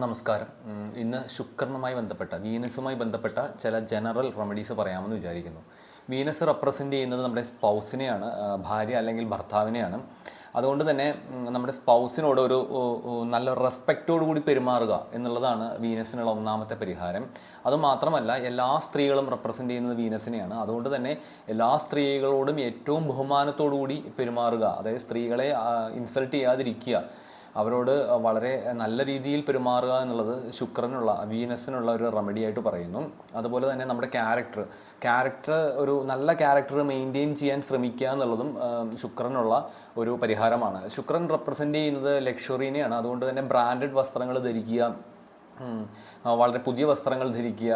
നമസ്കാരം. ഇന്ന് ശുക്രനുമായി ബന്ധപ്പെട്ട വീനസുമായി ബന്ധപ്പെട്ട ചില ജനറൽ റെമഡീസ് പറയാമെന്ന് വിചാരിക്കുന്നു. വീനസ് റെപ്രസെന്റ് ചെയ്യുന്നത് നമ്മുടെ സ്പൗസിനെയാണ് ഭാര്യ അല്ലെങ്കിൽ ഭർത്താവിനെയാണ്. അതുകൊണ്ട് തന്നെ നമ്മുടെ സ്പൗസിനോട് ഒരു നല്ല റെസ്പെക്റ്റോട് കൂടി പെരുമാറുക എന്നുള്ളതാണ് വീനസിനുള്ള ഒന്നാമത്തെ പരിഹാരം. അതുമാത്രമല്ല എല്ലാ സ്ത്രീകളും റെപ്രസെന്റ് ചെയ്യുന്നത് വീനസിനെയാണ്. അതുകൊണ്ട് തന്നെ എല്ലാ സ്ത്രീകളോടും ഏറ്റവും ബഹുമാനത്തോടു കൂടി പെരുമാറുക അതായത് സ്ത്രീകളെ ഇൻസൾട്ട് ചെയ്യാതിരിക്കുക അവരോട് വളരെ നല്ല രീതിയിൽ പെരുമാറുക എന്നുള്ളത് ശുക്രനുള്ള വീനസിനുള്ള ഒരു റെമഡി ആയിട്ട് പറയുന്നു. അതുപോലെ തന്നെ നമ്മുടെ ക്യാരക്ടർ ക്യാരക്ടർ ഒരു നല്ല ക്യാരക്ടർ മെയിന്റെയിൻ ചെയ്യാൻ ശ്രമിക്കുക എന്നുള്ളതും ശുക്രനുള്ള ഒരു പരിഹാരമാണ്. ശുക്രൻ റെപ്രസെന്റ് ചെയ്യുന്നത് ലക്ഷറീനെയാണ് അതുകൊണ്ട് തന്നെ ബ്രാൻഡഡ് വസ്ത്രങ്ങൾ ധരിക്കുക വളരെ പുതിയ വസ്ത്രങ്ങൾ ധരിക്കുക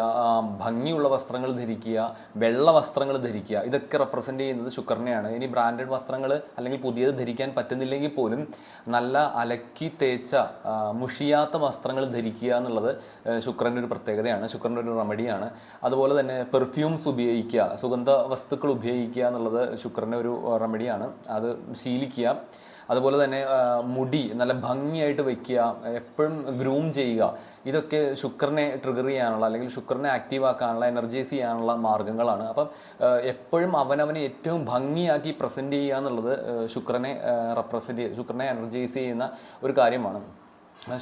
ഭംഗിയുള്ള വസ്ത്രങ്ങൾ ധരിക്കുക വെള്ള വസ്ത്രങ്ങൾ ധരിക്കുക ഇതൊക്കെ റെപ്രസെന്റ് ചെയ്യുന്നത് ശുക്രനെയാണ്. ഇനി ബ്രാൻഡഡ് വസ്ത്രങ്ങൾ അല്ലെങ്കിൽ പുതിയത് ധരിക്കാൻ പറ്റുന്നില്ലെങ്കിൽ പോലും നല്ല അലക്കി തേച്ച മുഷിയാത്ത വസ്ത്രങ്ങൾ ധരിക്കുക എന്നുള്ളത് ശുക്രന്റെ ഒരു പ്രത്യേകതയാണ്. ശുക്രന്റെ ഒരു റെമഡിയാണ് അതുപോലെ തന്നെ പെർഫ്യൂംസ് ഉപയോഗിക്കുക സുഗന്ധ വസ്തുക്കൾ ഉപയോഗിക്കുക എന്നുള്ളത് ശുക്രന്റെ ഒരു റെമഡിയാണ് അത് ശീലിക്കുക. അതുപോലെ തന്നെ മുടി നല്ല ഭംഗിയായിട്ട് വയ്ക്കുക എപ്പോഴും ഗ്രൂം ചെയ്യുക. ഇതൊക്കെ ശുക്രനെ ട്രിഗർ ചെയ്യാനുള്ള അല്ലെങ്കിൽ ശുക്രനെ ആക്റ്റീവ് ആക്കാനുള്ള എനർജൈസ് ചെയ്യാനുള്ള മാർഗങ്ങളാണ്. അപ്പം എപ്പോഴും അവനവനെ ഏറ്റവും ഭംഗിയാക്കി പ്രസന്റ് ചെയ്യുക എന്നുള്ളത് ശുക്രനെ റെപ്രസെന്റ് ശുക്രനെ എനർജൈസ് ചെയ്യുന്ന ഒരു കാര്യമാണ്.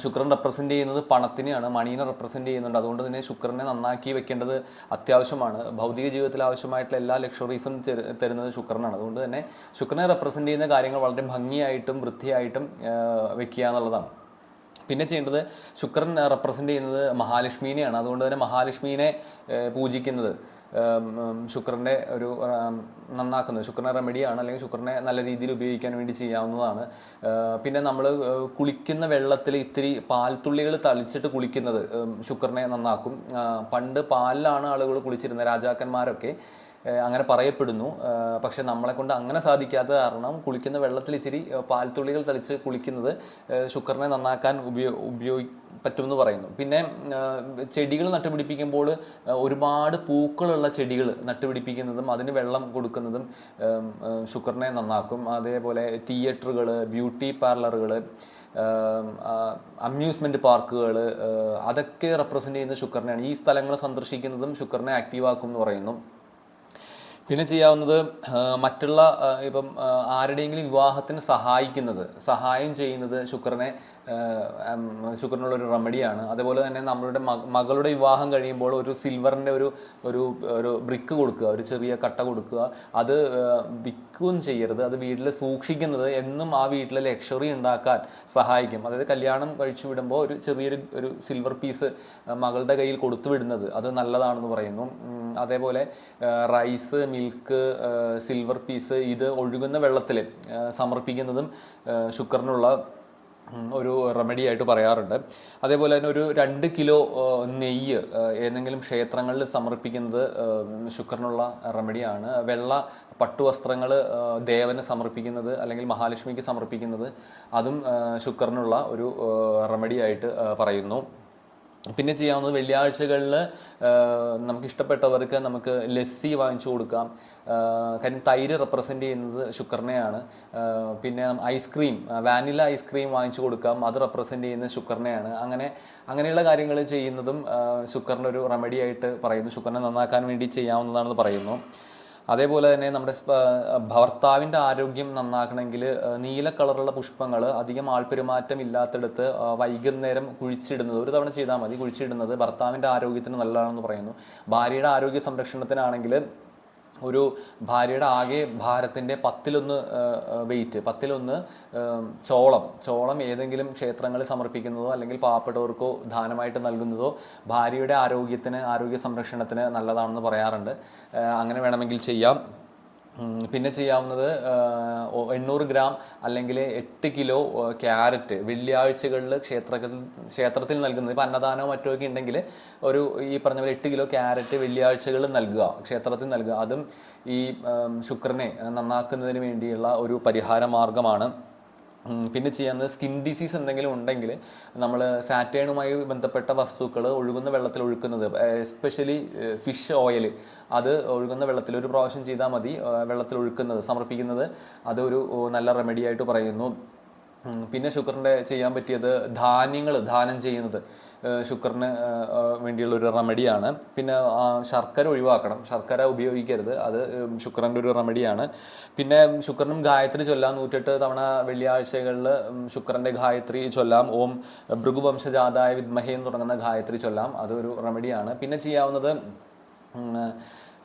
ശുക്രൻ റെപ്രസെന്റ് ചെയ്യുന്നത് പണത്തിനെയാണ് മണീനെ റെപ്രസെന്റ് ചെയ്യുന്നുണ്ട്. അതുകൊണ്ട് തന്നെ ശുക്രനെ നന്നാക്കി വെക്കേണ്ടത് അത്യാവശ്യമാണ്. ഭൗതിക ജീവിതത്തിൽ ആവശ്യമായിട്ടുള്ള എല്ലാ ലക്ഷറീസും തരുന്നത് ശുക്രനാണ്. അതുകൊണ്ട് തന്നെ ശുക്രനെ റെപ്രസെന്റ് ചെയ്യുന്ന കാര്യങ്ങൾ വളരെ ഭംഗിയായിട്ടും വൃത്തിയായിട്ടും വെക്കുക എന്നുള്ളതാണ്. പിന്നെ ചെയ്യേണ്ടത് ശുക്രൻ റെപ്രസെന്റ് ചെയ്യുന്നത് മഹാലക്ഷ്മീനെയാണ്. അതുകൊണ്ട് തന്നെ മഹാലക്ഷ്മീനെ പൂജിക്കുന്നത് ശുക്രന്റെ ഒരു നന്നാക്കുന്നത്. ശുക്രനെ റെമഡിയാണ് അല്ലെങ്കിൽ ശുക്രനെ നല്ല രീതിയിൽ ഉപയോഗിക്കാൻ വേണ്ടി ചെയ്യാവുന്നതാണ്. പിന്നെ നമ്മൾ കുളിക്കുന്ന വെള്ളത്തിൽ ഇത്തിരി പാൽത്തുള്ളികൾ തളിച്ചിട്ട് കുളിക്കുന്നത് ശുക്രനെ നന്നാക്കും. പണ്ട് പാലിലാണ് ആളുകൾ കുളിച്ചിരുന്നത് രാജാക്കന്മാരൊക്കെ. അങ്ങനെ പറയപ്പെടുന്നു. പക്ഷെ നമ്മളെ കൊണ്ട് അങ്ങനെ സാധിക്കാത്ത കാരണം കുളിക്കുന്ന വെള്ളത്തിൽ ഇച്ചിരി പാൽത്തുള്ളികൾ തളിച്ച് കുളിക്കുന്നത് ശുക്രനെ നന്നാക്കാൻ ഉപയോ ഉപയോഗി പറ്റുമെന്ന് പറയുന്നു. പിന്നെ ചെടികൾ നട്ടുപിടിപ്പിക്കുമ്പോൾ ഒരുപാട് പൂക്കളുള്ള ചെടികൾ നട്ടുപിടിപ്പിക്കുന്നതും അതിന് വെള്ളം കൊടുക്കുന്നതും ശുക്രനെ നന്നാക്കും. അതേപോലെ തിയേറ്ററുകൾ ബ്യൂട്ടി പാർലറുകൾ അമ്യൂസ്മെന്റ് പാർക്കുകൾ അതൊക്കെ റെപ്രസെന്റ് ചെയ്യുന്ന ശുക്രനെയാണ്. ഈ സ്ഥലങ്ങൾ സന്ദർശിക്കുന്നതും ശുക്രനെ ആക്റ്റീവാക്കും എന്ന് പറയുന്നു. പിന്നെ ചെയ്യാവുന്നത് മറ്റുള്ള ഇപ്പം ആരുടെയെങ്കിലും വിവാഹത്തിന് സഹായിക്കുന്നത് സഹായം ചെയ്യുന്നത് ശുക്രനെ ശുക്രനുള്ള ഒരു റെമഡിയാണ്. അതേപോലെ തന്നെ നമ്മളുടെ മക- മകളുടെ വിവാഹം കഴിയുമ്പോൾ ഒരു സിൽവറിന്റെ ഒരു ഒരു ഒരു ബ്രിക്ക് കൊടുക്കുക ഒരു ചെറിയ കട്ട കൊടുക്കുക. അത് വിൽക്കുകയും ചെയ്യരുത്. അത് വീട്ടിൽ സൂക്ഷിക്കുന്നത് എന്നും ആ വീട്ടിലെ ലക്ഷറി ഉണ്ടാക്കാൻ സഹായിക്കും. അതായത് കല്യാണം കഴിച്ചു വിടുമ്പോൾ ഒരു ചെറിയൊരു ഒരു സിൽവർ പീസ് മകളുടെ കയ്യിൽ കൊടുത്തു വിടുന്നത് അത് നല്ലതാണെന്ന് പറയുന്നു. അതേപോലെ റൈസ് മിൽക്ക് സിൽവർ പീസ് ഇത് ഒഴുകുന്ന വെള്ളത്തിൽ സമർപ്പിക്കുന്നതും ശുക്രനുള്ള ഒരു റെമഡി ആയിട്ട് പറയാറുണ്ട്. അതേപോലെ തന്നെ ഒരു രണ്ട് കിലോ നെയ്യ് ഏതെങ്കിലും ക്ഷേത്രങ്ങളിൽ സമർപ്പിക്കുന്നത് ശുക്രനുള്ള റെമഡിയാണ് വെള്ള പട്ടുവസ്ത്രങ്ങൾ ദേവന് സമർപ്പിക്കുന്നത് അല്ലെങ്കിൽ മഹാലക്ഷ്മിക്ക് സമർപ്പിക്കുന്നത് അതും ശുക്രനുള്ള ഒരു റെമഡിയായിട്ട് പറയുന്നു. പിന്നെ ചെയ്യാവുന്നത് വെള്ളിയാഴ്ചകളിൽ നമുക്ക് ഇഷ്ടപ്പെട്ടവർക്ക് നമുക്ക് ലസ്സി വാങ്ങിച്ചു കൊടുക്കാം. കാര്യം തൈര് റെപ്രസെന്റ് ചെയ്യുന്നത് ശുക്രനെയാണ്. പിന്നെ ഐസ്ക്രീം വാനില ഐസ്ക്രീം വാങ്ങിച്ചു കൊടുക്കാം. അത് റെപ്രസെന്റ് ചെയ്യുന്നത് ശുക്രനെയാണ്. അങ്ങനെ അങ്ങനെയുള്ള കാര്യങ്ങൾ ചെയ്യുന്നതും ശുക്രനൊരു ഒരു റെമഡി ആയിട്ട് പറയുന്നു. ശുക്രനെ നന്നാക്കാൻ വേണ്ടി ചെയ്യാവുന്നതാണെന്ന് പറയുന്നു. അതേപോലെ തന്നെ നമ്മുടെ ഭർത്താവിന്റെ ആരോഗ്യം നന്നാക്കണമെങ്കിൽ നീല കളറുള്ള പുഷ്പങ്ങൾ അധികം ആൾപെരുമാറ്റം ഇല്ലാത്തടത്ത് വൈകുന്നേരം കുഴിച്ചിടുന്നത് ഒരു തവണ ചെയ്താൽ മതി കുഴിച്ചിടുന്നത് ഭർത്താവിന്റെ ആരോഗ്യത്തിന് നല്ലതാണെന്ന് പറയുന്നു. ഭാര്യയുടെ ആരോഗ്യ സംരക്ഷണത്തിനാണെങ്കിൽ ഒരു ഭാര്യയുടെ ആകെ ഭാരത്തിന്റെ പത്തിലൊന്ന് വെയിറ്റ് പത്തിലൊന്ന് ചോളം ചോളം ഏതെങ്കിലും ക്ഷേത്രങ്ങളിൽ സമർപ്പിക്കുന്നതോ അല്ലെങ്കിൽ പാവപ്പെട്ടവർക്കോ ദാനമായിട്ട് നൽകുന്നതോ ഭാര്യയുടെ ആരോഗ്യത്തിന് ആരോഗ്യ സംരക്ഷണത്തിന് നല്ലതാണെന്ന് പറയാറുണ്ട്. അങ്ങനെ വേണമെങ്കിൽ ചെയ്യാം. പിന്നെ ചെയ്യാവുന്നത് എണ്ണൂറ് ഗ്രാം അല്ലെങ്കിൽ എട്ട് കിലോ ക്യാരറ്റ് വെള്ളിയാഴ്ചകളിൽ ക്ഷേത്രത്തിൽ ക്ഷേത്രത്തിൽ നൽകുന്നത്. ഇപ്പോൾ അന്നദാനമോ മറ്റോ ഒക്കെ ഉണ്ടെങ്കിൽ ഒരു ഈ പറഞ്ഞ പോലെ എട്ട് കിലോ ക്യാരറ്റ് വെള്ളിയാഴ്ചകളിൽ നൽകുക ക്ഷേത്രത്തിൽ നൽകുക. അതും ഈ ശുക്രനെ നന്നാക്കുന്നതിന് വേണ്ടിയുള്ള ഒരു പരിഹാര മാർഗമാണ് പിന്നെ ചെയ്യാവുന്നത് സ്കിൻ ഡിസീസ് എന്തെങ്കിലും ഉണ്ടെങ്കിൽ നമ്മൾ സാറ്റേണുമായി ബന്ധപ്പെട്ട വസ്തുക്കൾ ഒഴുകുന്ന വെള്ളത്തിൽ ഒഴുക്കുന്നത് എസ്പെഷ്യലി ഫിഷ് ഓയിൽ അത് ഒഴുകുന്ന വെള്ളത്തിൽ ഒരു പ്രാവശ്യം ചെയ്താൽ മതി വെള്ളത്തിൽ ഒഴുക്കുന്നത് സമർപ്പിക്കുന്നത്. അതൊരു നല്ല റെമഡി ആയിട്ട് പറയുന്നു. പിന്നെ ശുക്രന്റെ ചെയ്യാൻ പറ്റിയത് ധാന്യങ്ങൾ ദാനം ചെയ്യുന്നത്. ശുക്രന് വേണ്ടിയുള്ള ഒരു റെമഡിയാണ് പിന്നെ ശർക്കര ഒഴിവാക്കണം. ശർക്കര ഉപയോഗിക്കരുത്. അത് ശുക്രന്റെ ഒരു റെമഡിയാണ് പിന്നെ ശുക്രനും ഗായത്രി ചൊല്ലാം. നൂറ്റെട്ട് തവണ വെള്ളിയാഴ്ചകളിൽ ശുക്രന്റെ ഗായത്രി ചൊല്ലാം. ഓം ഭൃഗുവംശജാതായ വിദ്മഹേ തുടങ്ങുന്ന ഗായത്രി ചൊല്ലാം. അതൊരു റെമഡിയാണ് പിന്നെ ചെയ്യാവുന്നത്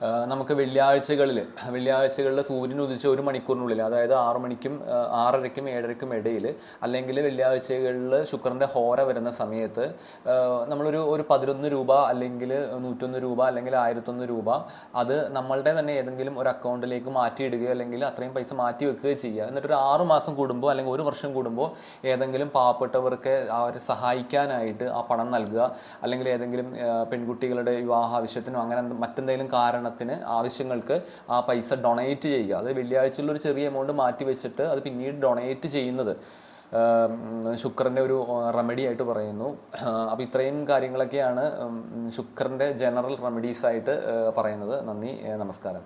നമുക്ക് വെള്ളിയാഴ്ചകളിൽ വെള്ളിയാഴ്ചകളിൽ സൂര്യൻ ഉദിച്ച ഒരു മണിക്കൂറിനുള്ളിൽ അതായത് ആറു മണിക്കും ആറരയ്ക്കും ഏഴരയ്ക്കും ഇടയിൽ അല്ലെങ്കിൽ വെള്ളിയാഴ്ചകളിൽ ശുക്രന്റെ ഹോര വരുന്ന സമയത്ത് നമ്മളൊരു ഒരു പതിനൊന്ന് രൂപ അല്ലെങ്കിൽ നൂറ്റൊന്ന് രൂപ അല്ലെങ്കിൽ ആയിരത്തൊന്ന് രൂപ അത് നമ്മളുടെ തന്നെ ഏതെങ്കിലും ഒരു അക്കൗണ്ടിലേക്ക് മാറ്റിയിടുകയോ അല്ലെങ്കിൽ അത്രയും പൈസ മാറ്റി വെക്കുകയോ ചെയ്യുക. എന്നിട്ട് ഒരു ആറു മാസം കൂടുമ്പോൾ അല്ലെങ്കിൽ ഒരു വർഷം കൂടുമ്പോൾ ഏതെങ്കിലും പാവപ്പെട്ടവർക്ക് അവരെ സഹായിക്കാനായിട്ട് ആ പണം നൽകുക. അല്ലെങ്കിൽ ഏതെങ്കിലും പെൺകുട്ടികളുടെ വിവാഹ ആവശ്യത്തിനോ അങ്ങനെ മറ്റെന്തെങ്കിലും മറ്റെന്തെങ്കിലും കാരണത്തിന് ആവശ്യങ്ങൾക്ക് ആ പൈസ ഡൊണേറ്റ് ചെയ്യുക. അത് വെള്ളിയാഴ്ചയിൽ ഒരു ചെറിയ എമൗണ്ട് മാറ്റി വെച്ചിട്ട് അത് പിന്നീട് ഡൊണേറ്റ് ചെയ്യുന്നത്. ശുക്രന്റെ ഒരു റെമഡി ആയിട്ട് പറയുന്നു. അപ്പോൾ ഇത്രയും കാര്യങ്ങളൊക്കെയാണ് ശുക്രന്റെ ജനറൽ റെമഡീസ് ആയിട്ട് പറയുന്നത്. നന്ദി നമസ്കാരം.